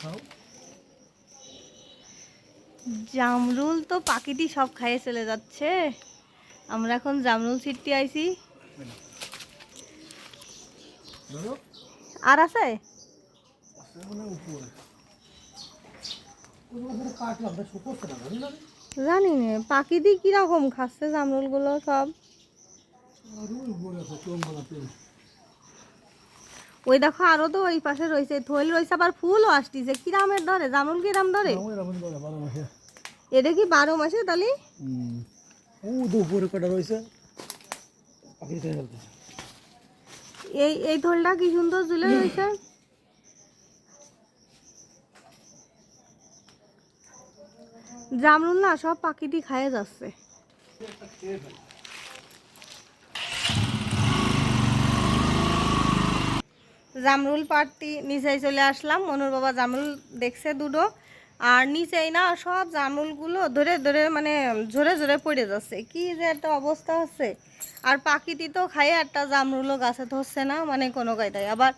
খাও জামরুল তো পাখিটি সব খাইয়ে চলে যাচ্ছে। আমরা এখন জামরুল ছিটতে আইছি। আর আছে? মানে জানি না। পাখিটি কীরকম খাচ্ছে জামরুলগুলো সব? ওই দেখো আরও তো ওই পাশে রয়েছে থইল রয়েছে আবার ফুলও আসতিছে। কিরামের ধরে জামরুল কিরাম ধরে আমার এরকম করে বারো মাসে। এটা কি বারো মাসে তাহলে? ও তো উপরে কটা রয়েছে। খেয়ে এই এই থলটা কি সুন্দর ঝুলে রয়েছে? জামরুল না সব পাখিটি খাইয়ে যাচ্ছে। জামরুল পাড়তি নিচেই চলে আসলাম। মনুর বাবা জামরুল দেখছে দুটো। আর নিচেই না, সব জামরুলগুলো ধরে ধরে মানে ঝরে ঝরে পড়ে যাচ্ছে। কি যে একটা অবস্থা হচ্ছে। আর পাখিটি তো খাইয়ে একটা জামরুলও গাছে ধরছে না মানে কোনো কায়দায়। আবার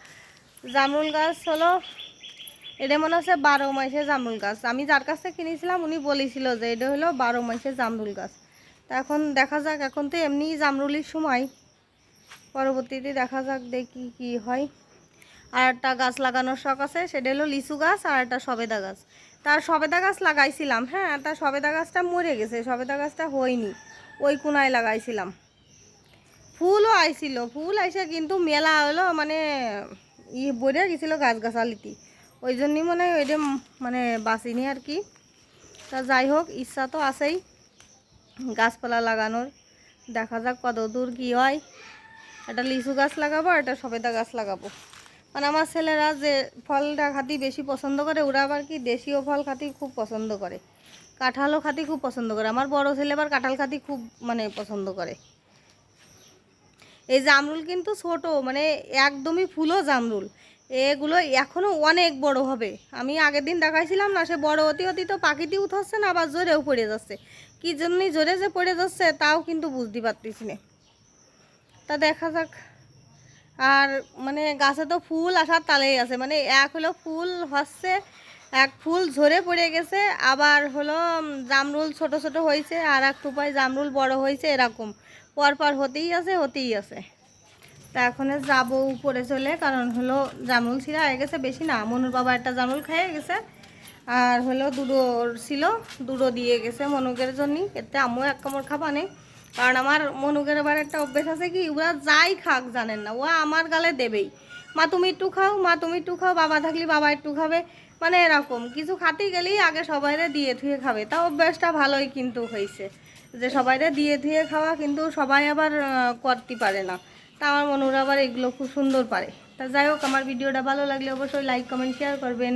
জামরুল গাছ হলো, এটা মনে হচ্ছে বারো মাসে জামরুল গাছ। আমি যার কাছ কিনেছিলাম, উনি বলেছিল যে এটা হলো বারো মাসে জামরুল গাছ। তা এখন দেখা যাক, এখন তো এমনিই জামরুলির সময়। পরবর্তীতে দেখা যাক, দেখি কি হয়। আর একটা গাছ লাগানোর শখ আছে, সেটা হলো লিচু গাছ আর একটা সবেদা গাছ। তার সবেদা গাছ লাগাইছিলাম হ্যাঁ তার সবেদা গাছটা মরে গেছে, সবেদা গাছটা হয়নি, ওই কোনায় লাগাইছিলাম। ফুলও আইছিল, ফুল আইসে কিন্তু মেলা হলো মানে ই বইরে গেছিল গাছ গাছালিটি ওই জন্যই মনে ওইটা মানে বাঁচিনি আর কি। তা যাই হোক, ইচ্ছা তো আছেই গাছপালা লাগানোর। দেখা যাক কত দূর কী হয়। একটা লিচু গাছ লাগাবো একটা সবেদা গাছ লাগাবো। মানে আমার ছেলেরা যে ফলটা খাতি বেশি পছন্দ করে, ওরা আবার কি দেশীয় ফল খাতি খুব পছন্দ করে। কাঁঠালও খাতি খুব পছন্দ করে। আমার বড় ছেলে আবার কাঁঠাল খাতি খুব মানে পছন্দ করে। এই জামরুল কিন্তু ছোট মানে একদমই ফুলও জামরুল। এগুলো এখনও অনেক বড় হবে। আমি আগের দিন দেখাইছিলাম না, সে বড় অতি অতি তো পাখিটি উঠছে না, আবার জোরেও পড়ে যাচ্ছে। কি জন্যই জোরে যে পড়ে যাচ্ছে, তাও কিন্তু বুঝতে পারতেছি না। তা দেখা যাক। আর মানে গাছে তো ফুল আসার তালেই আছে। মানে এক হলো ফুল হচ্ছে, এক ফুল ঝরে পড়ে গেছে, আবার হলো জামরুল ছোট ছোট হয়েছে, আর এক টুপায় জামরুল বড় হয়েছে এরকম। পরপর হতেই আছে হতেই আছে। তা এখন যাব উপরে চলে, কারণ হলো জামরুল ছিঁড়া হয়ে গেছে বেশি না। মনুর বাবা একটা জামরুল খেয়ে গেছে, আর হলো দুটো ছিল, দুটো দিয়ে গেছে মনুকের জন্য এতে আমিও এক কামড় খাবা নেই। কারণ আমার মনুকের এবার একটা অভ্যেস আছে কি, ওরা যাই খাক জানেন না ও আমার গালে দেবেই। মা, তুমি একটু খাও, মা, তুমি একটু খাও, বাবা থাকলে বাবা একটু খাবে মানে এরকম। কিছু খাতে গেলেই আগে সবাইরে দিয়ে ধুয়ে খাবে। তা অভ্যাসটা ভালোই কিন্তু হয়েছে যে সবাইরে দিয়ে ধুয়ে খাওয়া কিন্তু সবাই আবার করতে পারে না। তা আমার মনুর আবার এগুলো খুব সুন্দর পারে। তা যাই হোক, আমার ভিডিওটা ভালো লাগলে অবশ্যই লাইক কমেন্ট শেয়ার করবেন।